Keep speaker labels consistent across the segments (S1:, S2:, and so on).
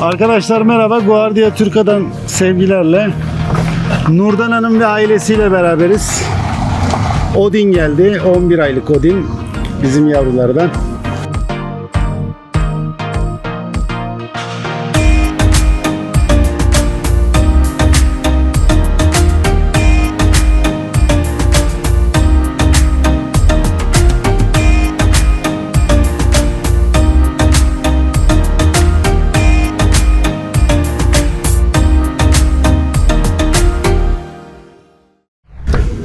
S1: Arkadaşlar merhaba. Guardia Türka'dan sevgilerle. Nurdan Hanım ve ailesiyle beraberiz. Odin geldi. 11 aylık Odin. Bizim yavrulardan.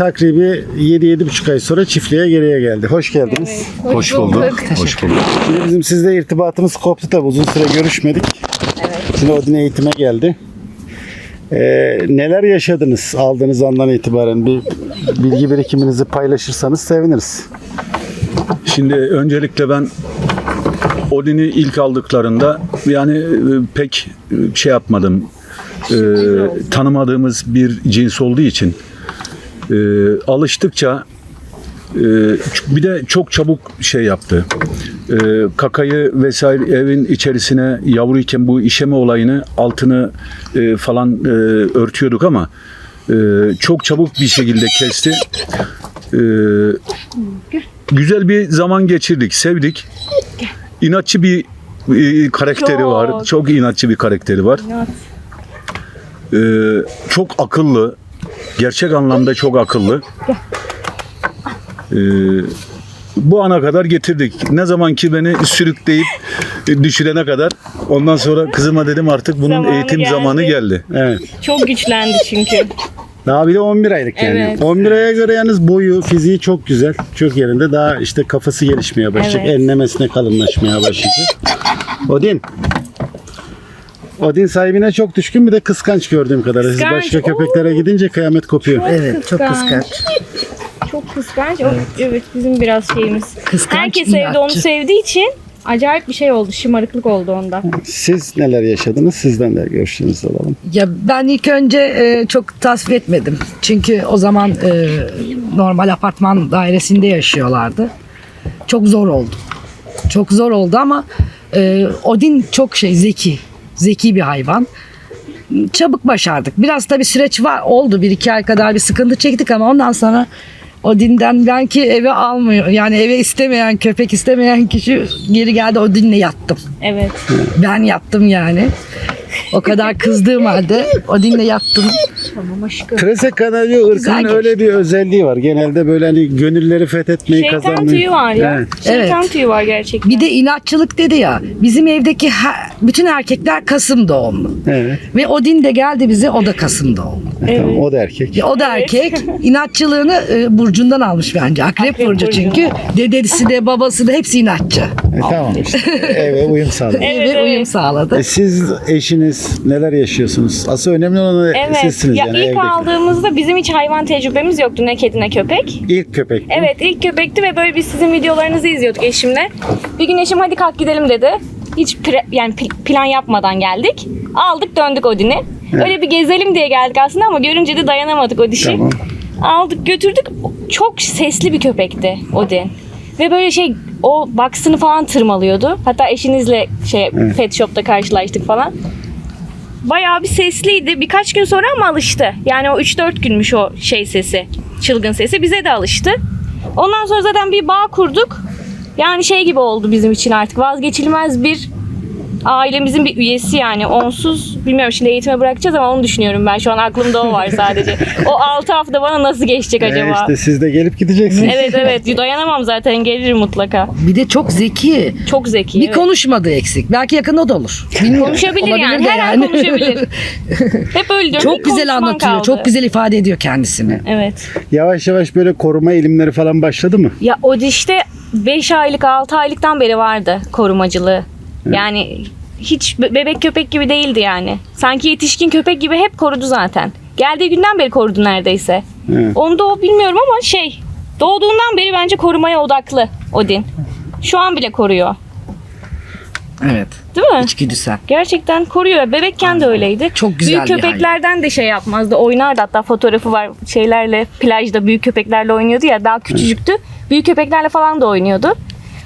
S1: Takribi 7-7,5 ay sonra çiftliğe geriye geldi. Hoş geldiniz.
S2: Hoş bulduk. Hoş bulduk.
S1: Şimdi bizim sizle irtibatımız koptu tabi uzun süre görüşmedik. Şimdi Odin eğitime geldi. Ee, neler yaşadınız aldığınız andan itibaren bir bilgi birikiminizi paylaşırsanız seviniriz.
S2: Şimdi öncelikle ben Odin'i ilk aldıklarında yani e, pek şey yapmadım. E, tanımadığımız bir cins olduğu için e, alıştıkça e, bir de çok çabuk şey yaptı. E, kakayı vesaire evin içerisine yavruyken bu işeme olayını altını e, falan e, örtüyorduk ama e, çok çabuk bir şekilde kesti. E, güzel bir zaman geçirdik, sevdik. İnatçı bir e, karakteri
S3: Çok.
S2: var. Çok inatçı bir karakteri var. E, çok akıllı. Gerçek anlamda çok akıllı. E, bu ana kadar getirdik. Ne zaman ki beni sürükleyip e, düşürene kadar ondan sonra kızıma dedim artık bunun
S3: Zamanı
S2: eğitim
S3: geldi.
S2: zamanı geldi.
S1: Evet.
S3: Çok güçlendi çünkü.
S1: Daha bir de 11 aylık yani.
S3: Evet.
S1: 11 aya göre yalnız boyu, fiziği çok güzel. Çok yerinde. Daha işte kafası gelişmeye başlayacak.
S3: Evet.
S1: Enlemesine kalınlaşmaya başlayacak. Odin. Odin sahibine çok düşkün bir de kıskanç gördüğüm kadarıyla. Siz
S3: Kıskanç,
S1: başka köpeklere gidince kıyamet kopuyor.
S4: Evet çok kıskanç.
S3: Çok kıskanç. Evet. evet bizim biraz şeyimiz.
S4: Kıskanç,
S3: Herkes evde onu
S4: inatçı.
S3: sevdiği için acayip bir şey oldu. Şımarıklık oldu onda.
S1: Siz neler yaşadınız? Sizden de görüşlerinizi alalım.
S4: Ya ben ilk önce e, çok tasvip etmedim. Çünkü o zaman e, normal apartman dairesinde yaşıyorlardı. Çok zor oldu. Çok zor oldu ama e, Odin çok şey zeki. Zeki bir hayvan. Çabuk başardık. Biraz tabii süreç var oldu. Bir iki ay kadar bir sıkıntı çektik ama ondan sonra Odin'den belki eve almıyor. Yani eve istemeyen köpek istemeyen kişi geri geldi Odin'le yattım.
S3: Evet.
S4: Ben yattım yani. O kadar kızdığım halde Odin'le yattım.
S3: Tamam aşkım.
S1: Trese Kanarya ırkının öyle bir özelliği var. Genelde böyle hani gönülleri fethetmeyi
S3: Şeytan
S1: kazanmayı.
S3: tüyü var ya.
S1: Evet.
S3: Şeytan
S4: Evet.
S3: tüyü var gerçekten.
S4: Bir de inatçılık dedi ya. Bizim evdeki he- bütün erkekler Kasım doğumlu.
S1: Evet.
S4: Ve Odin de geldi bize o da Kasım doğumlu.
S1: Tamam, o da erkek.
S4: O da erkek. İnatçılığını e, Burcu'ndan almış bence. Akrep,
S3: Akrep
S4: Burcu
S3: Burcu.
S4: çünkü. Dedesi de babası da hepsi inatçı.
S1: E, tamam işte. Eve uyum sağladı.
S3: Evet,
S4: Eve uyum
S3: evet.
S4: sağladı.
S1: E siz eşiniz neler yaşıyorsunuz? Asıl önemli olan
S3: Evet.
S1: sizsiniz
S3: Ya
S1: yani
S3: ilk
S1: evdeki.
S3: aldığımızda bizim hiç hayvan tecrübemiz yoktu ne kedi ne köpek.
S1: İlk köpek. mi?
S3: Evet ilk köpekti ve böyle biz sizin videolarınızı izliyorduk eşimle. Bir gün eşim hadi kalk gidelim dedi. Hiç pre- yani pl- plan yapmadan geldik. Aldık döndük Odin'i. Öyle bir gezelim diye geldik aslında ama görünce de dayanamadık o dişi.
S1: Tamam.
S3: Aldık götürdük. Çok sesli bir köpekti Odin. Ve böyle şey o baksını falan tırmalıyordu. Hatta eşinizle şey pet shop'ta karşılaştık falan. Bayağı bir sesliydi. Birkaç gün sonra ama alıştı. Yani o 3-4 günmüş o şey sesi. Çılgın sesi. Bize de alıştı. Ondan sonra zaten bir bağ kurduk. Yani şey gibi oldu bizim için artık. Vazgeçilmez bir ailemizin bir üyesi yani. Onsuz bilmiyorum şimdi eğitime bırakacağız ama onu düşünüyorum ben. Şu an aklımda o var sadece. o 6 hafta bana nasıl geçecek
S1: E,
S3: acaba?
S1: işte siz de gelip gideceksiniz.
S3: Evet evet dayanamam zaten gelirim mutlaka.
S4: Bir de çok zeki.
S3: Çok zeki.
S4: Bir
S3: evet.
S4: konuşmadığı eksik. Belki yakında o da olur. Bilmiyorum.
S3: Konuşabilir
S4: Olabilir
S3: yani. Her an konuşabilir. Hep öyle diyorum.
S4: çok güzel anlatıyor.
S3: kaldı.
S4: Çok güzel ifade ediyor kendisini.
S3: Evet.
S1: Yavaş yavaş böyle koruma eğilimleri falan başladı mı?
S3: Ya o dişte 5 aylık 6 aylıktan beri vardı korumacılığı. Yani hiç be- bebek köpek gibi değildi yani. Sanki yetişkin köpek gibi hep korudu zaten. Geldiği günden beri korudu neredeyse.
S1: Evet.
S3: Onda o bilmiyorum ama şey doğduğundan beri bence korumaya odaklı Odin. Şu an bile koruyor.
S4: Evet.
S3: Değil mi?
S4: İçgüdüsel.
S3: Gerçekten koruyor. Bebekken de öyleydi.
S4: Çok güzel
S3: Büyük
S4: bir
S3: köpeklerden de şey yapmazdı. Oynardı hatta fotoğrafı var şeylerle plajda büyük köpeklerle oynuyordu ya daha küçücüktü. Büyük köpeklerle falan da oynuyordu.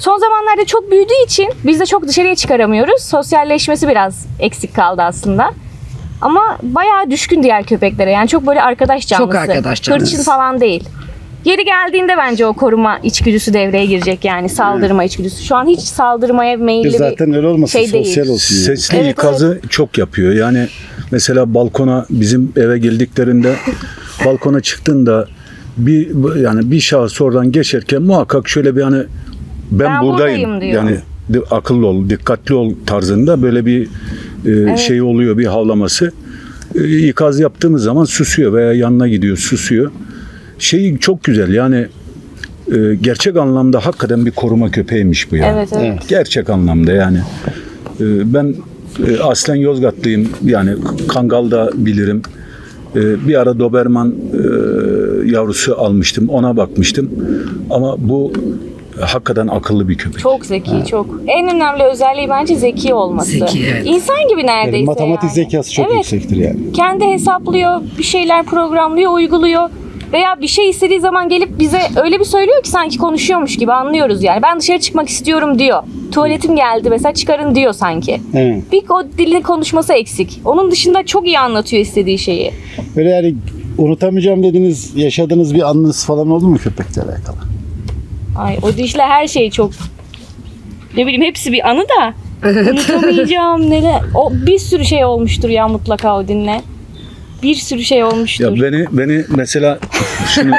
S3: Son zamanlarda çok büyüdüğü için biz de çok dışarıya çıkaramıyoruz. Sosyalleşmesi biraz eksik kaldı aslında. Ama bayağı düşkün diğer köpeklere. Yani çok böyle arkadaş canlısı.
S4: arkadaş canlısı.
S3: Hırçın falan değil. Yeri geldiğinde bence o koruma içgüdüsü devreye girecek yani saldırma içgüdüsü. Şu an hiç saldırmaya meyilli
S1: Zaten öyle olmasın
S3: şey değil.
S1: sosyal olsun. yani.
S2: Sesli
S3: Evet,
S2: ikazı çok yapıyor. Yani mesela balkona bizim eve geldiklerinde balkona çıktığında bir yani bir şahıs oradan geçerken muhakkak şöyle bir hani ben,
S3: Ben
S2: buradayım,
S3: buradayım diyor.
S2: yani di- akıllı ol, dikkatli ol tarzında böyle bir e, şey oluyor, bir havlaması. E, ikaz yaptığımız zaman susuyor veya yanına gidiyor, susuyor. Şey çok güzel yani e, gerçek anlamda hakikaten bir koruma köpeğiymiş bu yani.
S3: Evet, evet.
S1: Evet.
S2: Gerçek anlamda yani. Ee, Ben e, aslen Yozgatlıyım. Yani Kangal da bilirim. Ee, Bir ara Doberman e, yavrusu almıştım. Ona bakmıştım. Ama bu hakikaten akıllı bir köpek.
S3: Çok zeki, çok. En önemli özelliği bence zeki olması.
S4: Zeki, evet.
S3: İnsan gibi neredeyse
S1: Yani matematik
S3: yani.
S1: zekası çok
S3: evet.
S1: yüksektir yani.
S3: Kendi hesaplıyor, bir şeyler programlıyor, uyguluyor. Veya bir şey istediği zaman gelip bize öyle bir söylüyor ki sanki konuşuyormuş gibi anlıyoruz yani. Ben dışarı çıkmak istiyorum diyor. Tuvaletim geldi mesela çıkarın diyor sanki.
S1: Evet.
S3: Bir o dilin konuşması eksik. Onun dışında çok iyi anlatıyor istediği şeyi.
S1: Böyle yani unutamayacağım dediğiniz, yaşadığınız bir anınız falan oldu mu köpekle alakalı?
S3: Ay o dişle her şey çok ne bileyim hepsi bir anı da unutamayacağım neler. O bir sürü şey olmuştur ya mutlaka o dinle. Bir sürü şey olmuştur.
S2: Ya beni beni mesela şimdi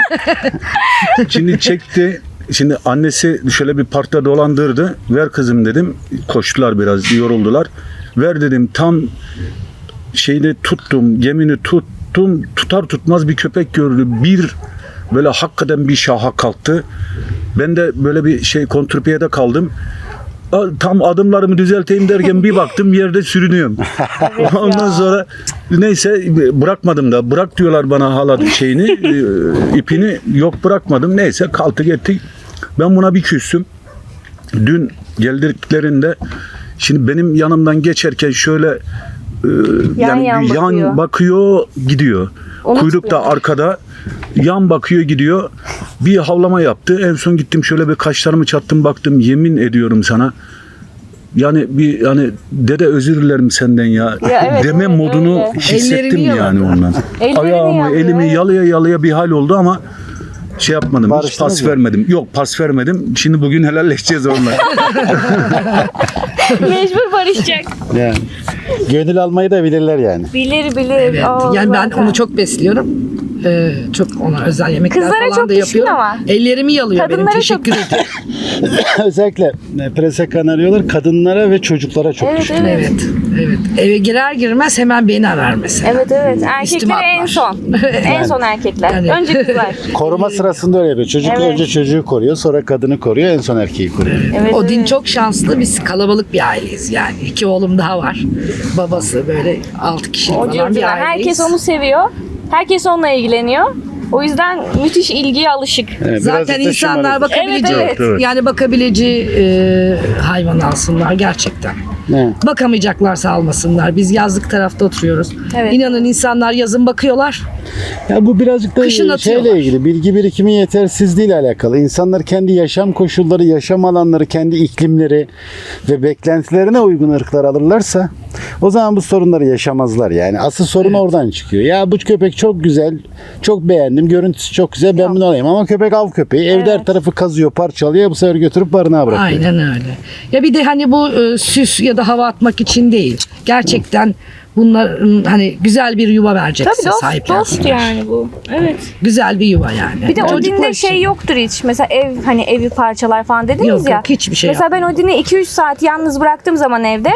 S2: şimdi çekti. Şimdi annesi şöyle bir parkta dolandırdı. Ver kızım dedim. Koştular biraz, yoruldular. Ver dedim. Tam şeyde tuttum, gemini tuttum. Tutar tutmaz bir köpek gördü. Bir böyle hakikaten bir şaha kalktı. Ben de böyle bir şey kontrpiyede kaldım. Tam adımlarımı düzelteyim derken bir baktım yerde sürünüyorum. Ondan sonra neyse bırakmadım da bırak diyorlar bana hala şeyini e, ipini yok bırakmadım neyse kalktık ettik. Ben buna bir küstüm. Dün geldiklerinde şimdi benim yanımdan geçerken şöyle e,
S3: Yan yan bakıyor.
S2: bakıyor gidiyor.
S3: Unutmuyor.
S2: Kuyruk da arkada yan bakıyor gidiyor. Bir havlama yaptı. En son gittim şöyle bir kaşlarımı çattım baktım yemin ediyorum sana. Yani bir yani dede özür dilerim senden ya.
S3: Ya evet,
S2: Deme
S3: evet,
S2: modunu
S3: öyle.
S2: hissettim
S4: Ellerini
S2: yani
S4: yaladı.
S2: ondan.
S3: Ellerini
S2: Ayağımı
S3: yalıyor,
S2: elimi
S3: evet.
S2: yalıya yalıya bir hal oldu ama şey yapmadım. hiç pas vermedim. Yok pas vermedim. Şimdi bugün helalleşeceğiz onunla.
S3: Mecbur barışacak.
S1: Yani. Gönül almayı da bilirler yani.
S3: Bilir bilir.
S4: Evet.
S3: Aa,
S4: yani ben
S3: zaten.
S4: onu çok besliyorum. Ee, çok ona özel yemekler
S3: Kızlara
S4: falan
S3: çok
S4: da
S3: düşkün
S4: yapıyorum.
S3: ama.
S4: Ellerimi yalıyor benim.
S3: Kadınlara çok-
S4: Teşekkür ederim.
S1: Özellikle e, prese kanarıyorlar kadınlara ve çocuklara çok
S3: Evet
S1: düşkün.
S3: evet.
S4: evet. Evet. Eve girer girmez hemen beni arar mesela.
S3: Evet evet.
S4: Üstüme
S3: Erkekler en son. En son erkekler.
S4: Yani-
S3: Önce kızlar.
S1: Koruma sırasında öyle yapıyor. Çocuk
S3: Evet.
S1: önce çocuğu koruyor, sonra kadını koruyor, en son erkeği koruyor.
S3: Evet,
S4: Odin
S3: evet.
S4: çok şanslı. Biz kalabalık bir aileyiz yani. İki oğlum daha var. Babası böyle altı kişi
S3: O
S4: falan
S3: cırcılar.
S4: bir aileyiz.
S3: Herkes onu seviyor. Herkes onunla ilgileniyor. O yüzden müthiş ilgiye alışık.
S1: Evet,
S4: Zaten
S1: da
S4: insanlar
S1: şımarık.
S4: bakabileceği,
S3: Evet,
S2: evet.
S4: yani bakabileceği e, hayvan alsınlar gerçekten.
S1: Evet.
S4: Bakamayacaklarsa almasınlar. Biz yazlık tarafta oturuyoruz.
S3: Evet.
S4: İnanın insanlar yazın bakıyorlar.
S1: Ya bu birazcık da
S4: Kışın atıyorlar.
S1: şeyle ilgili, bilgi birikimi yetersizliğiyle alakalı. İnsanlar kendi yaşam koşulları, yaşam alanları, kendi iklimleri ve beklentilerine uygun ırklar alırlarsa o zaman bu sorunları yaşamazlar yani. Asıl sorun oradan çıkıyor. Ya bu köpek çok güzel, çok beğendim, görüntüsü çok güzel, ben bunu alayım. Ama köpek av köpeği, evde her tarafı kazıyor, parçalıyor, bu sefer götürüp barınağa bırakıyor.
S4: Aynen öyle. Ya bir de hani bu e, süs ya da hava atmak için değil. Gerçekten bunların hani güzel bir yuva verecekse
S3: Tabii dost, dost yani bu. Evet.
S4: Güzel bir yuva yani.
S3: Bir de
S4: Çocuklar
S3: Odin'de
S4: için.
S3: şey yoktur hiç. Mesela ev hani evi parçalar falan dediniz
S4: Yok,
S3: ya.
S4: yok, hiçbir şey
S3: Mesela ben Odin'i 2-3 saat yalnız bıraktığım zaman evde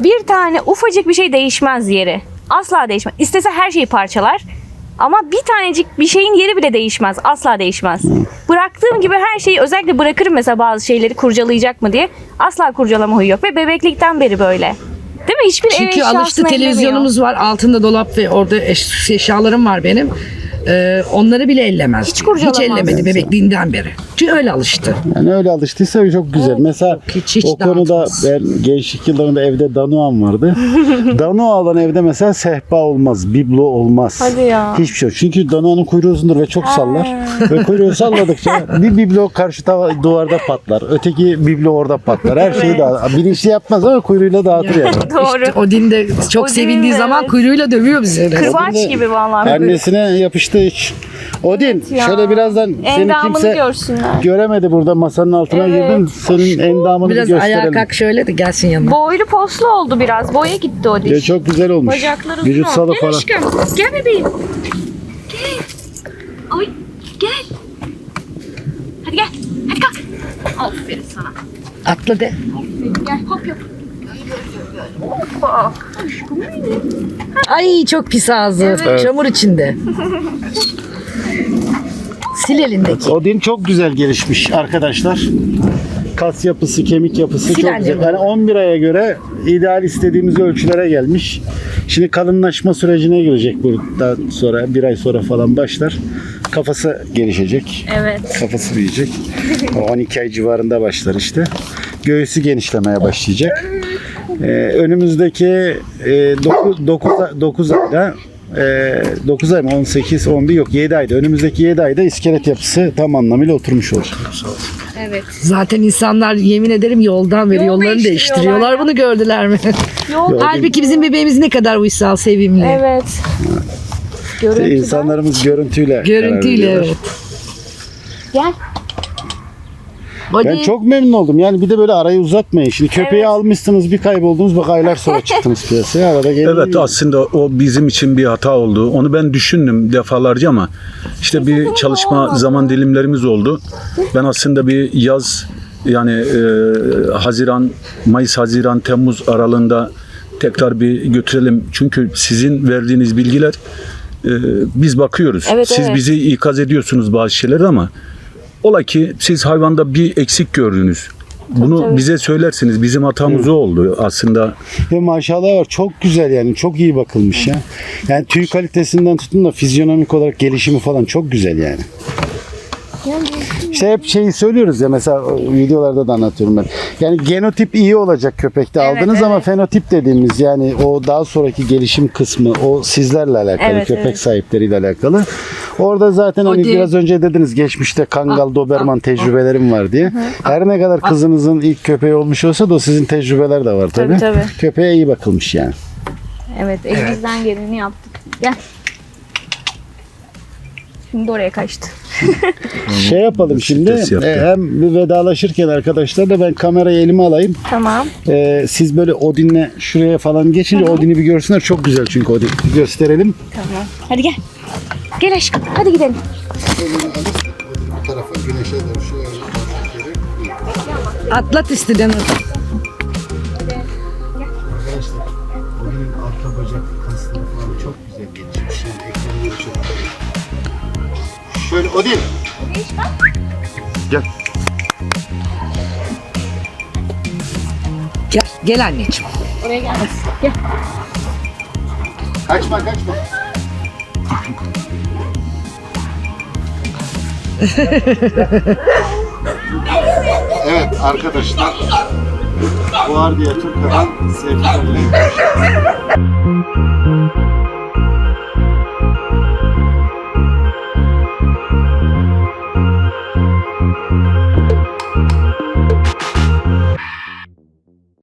S3: bir tane ufacık bir şey değişmez yeri. Asla değişmez. İstese her şeyi parçalar. Ama bir tanecik bir şeyin yeri bile değişmez. Asla değişmez. Bıraktığım gibi her şeyi özellikle bırakırım mesela bazı şeyleri kurcalayacak mı diye. Asla kurcalama huyu yok ve bebeklikten beri böyle. Değil mi? Hiçbir ev
S4: Çünkü
S3: eşyasını
S4: alıştı televizyonumuz var. Altında dolap ve orada eş, eşyalarım var benim. Ee, onları bile ellemez.
S3: Hiç kurcalamaz.
S4: Hiç ellemedi bebekliğinden beri. Çünkü öyle alıştı.
S1: Yani öyle alıştıysa çok güzel. Mesela
S4: hiç- hiç
S1: o konuda
S4: dağıtmaz.
S1: ben gençlik yıllarında evde Danua'm vardı. Danua olan evde mesela sehpa olmaz, biblo olmaz.
S3: Hadi ya.
S1: Hiçbir şey yok. Çünkü Danua'nın kuyruğu uzundur ve çok sallar. ve kuyruğu salladıkça bir biblo karşı duvarda patlar. Öteki biblo orada patlar. Her şeyi dağıtır. Bilinçli yapmaz ama kuyruğuyla dağıtır yani.
S3: Doğru.
S4: İşte Odin de çok
S3: Odin
S4: sevindiği zaman
S3: evet.
S4: kuyruğuyla dövüyor bizi.
S3: Kırbaç gibi vallahi.
S1: Annesine yapıştığı hiç. Odin
S3: ya.
S1: şöyle birazdan seni
S3: Endamını
S1: kimse
S3: görsünler.
S1: göremedi burada masanın altına
S3: Evet.
S1: girdin. Senin endamını
S4: Biraz
S1: bir
S4: ayağa
S1: gösterelim.
S4: kalk şöyle de gelsin yanına.
S3: Boylu poslu oldu biraz. Boya gitti o
S1: Ya
S3: diş.
S1: çok güzel olmuş.
S3: Bacakları uzun
S1: Vücut
S3: oldu.
S1: salı
S3: Gel
S1: falan.
S3: aşkım. Gel bebeğim. Gel. Ay gel. Hadi gel. Hadi kalk. Aferin sana.
S4: Atla de.
S3: Gel hop yap. Hoppa.
S4: Ay çok pis ağzı.
S1: Evet.
S4: Çamur içinde. Sil elindeki.
S1: Odin çok güzel gelişmiş arkadaşlar. Kas yapısı, kemik yapısı
S4: Sil
S1: çok güzel. Yani 11 aya göre ideal istediğimiz ölçülere gelmiş. Şimdi kalınlaşma sürecine girecek burada sonra bir ay sonra falan başlar. Kafası gelişecek.
S3: Evet.
S1: Kafası büyüyecek. O 12 ay civarında başlar işte. Göğsü genişlemeye başlayacak. Ee, önümüzdeki e, 9, 9, 9 ayda e, 9 ay mı 18 11 yok 7 ayda önümüzdeki 7 ayda iskelet yapısı tam anlamıyla oturmuş olacak.
S3: Evet.
S4: Zaten insanlar yemin ederim yoldan beri
S3: Yol
S4: yollarını
S3: değiştiriyorlar
S4: değiştiriyorlar.
S3: ya.
S4: Bunu gördüler mi?
S3: Yol.
S4: Halbuki bizim bebeğimiz ne kadar uysal, sevimli.
S3: Evet. Görüntüden.
S1: İnsanlarımız görüntüyle karar
S4: Görüntüyle
S1: veriyorlar.
S4: evet.
S3: Gel.
S4: Odin,
S1: Ben çok memnun oldum. Yani bir de böyle arayı uzatmayın. Şimdi köpeği
S3: Evet.
S1: almışsınız bir kayboldunuz bak aylar sonra çıktınız piyasaya. Arada gelin.
S2: Evet aslında o bizim için bir hata oldu. Onu ben düşündüm defalarca ama işte bir çalışma zaman dilimlerimiz oldu. Ben aslında bir yaz yani e, Haziran, Mayıs, Haziran, Temmuz aralığında tekrar bir götürelim. Çünkü sizin verdiğiniz bilgiler e, biz bakıyoruz.
S3: Evet,
S2: Siz
S3: evet.
S2: bizi ikaz ediyorsunuz bazı şeyleri ama ola ki siz hayvanda bir eksik gördünüz. Bunu
S3: tabii.
S2: bize söylersiniz. Bizim hatamız o oldu aslında.
S1: Ve maşallah var. Çok güzel yani. Çok iyi bakılmış ya. Yani tüy kalitesinden tutun da fizyonomik olarak gelişimi falan çok güzel yani. İşte hep şeyi söylüyoruz ya mesela videolarda da anlatıyorum ben. Yani genotip iyi olacak köpekte
S3: Evet,
S1: aldınız ama
S3: evet.
S1: fenotip dediğimiz yani o daha sonraki gelişim kısmı o sizlerle alakalı
S3: Evet,
S1: köpek
S3: evet.
S1: sahipleriyle alakalı. Orada zaten hani
S4: değil.
S1: biraz önce dediniz geçmişte Kangal Doberman tecrübelerim var diye. Her ne kadar kızınızın ilk köpeği olmuş olsa da o sizin tecrübeler de var tabii.
S3: Tabii, tabii.
S1: Köpeğe iyi bakılmış yani.
S3: Evet elimizden geleni yaptık. Gel. Şimdi oraya kaçtı.
S1: Şey yapalım şimdi.
S2: Stres yaptı.
S1: e, hem bir vedalaşırken arkadaşlar da ben kamerayı elime alayım.
S3: Tamam.
S1: E, siz böyle Odin'le şuraya falan geçince Odin'i bir görsünler. Çok güzel çünkü Odin. Bir gösterelim.
S3: Tamam. Hadi gel. Gel aşkım. Hadi gidelim.
S1: Bu tarafa güneşe doğru şöyle
S4: atlat
S1: Şöyle Odin. Gel.
S4: Gel, gel anneciğim.
S3: Oraya gel. Gel.
S1: Kaçma kaçma. evet arkadaşlar. Bu Ardiya Türk'ten sevgilerle.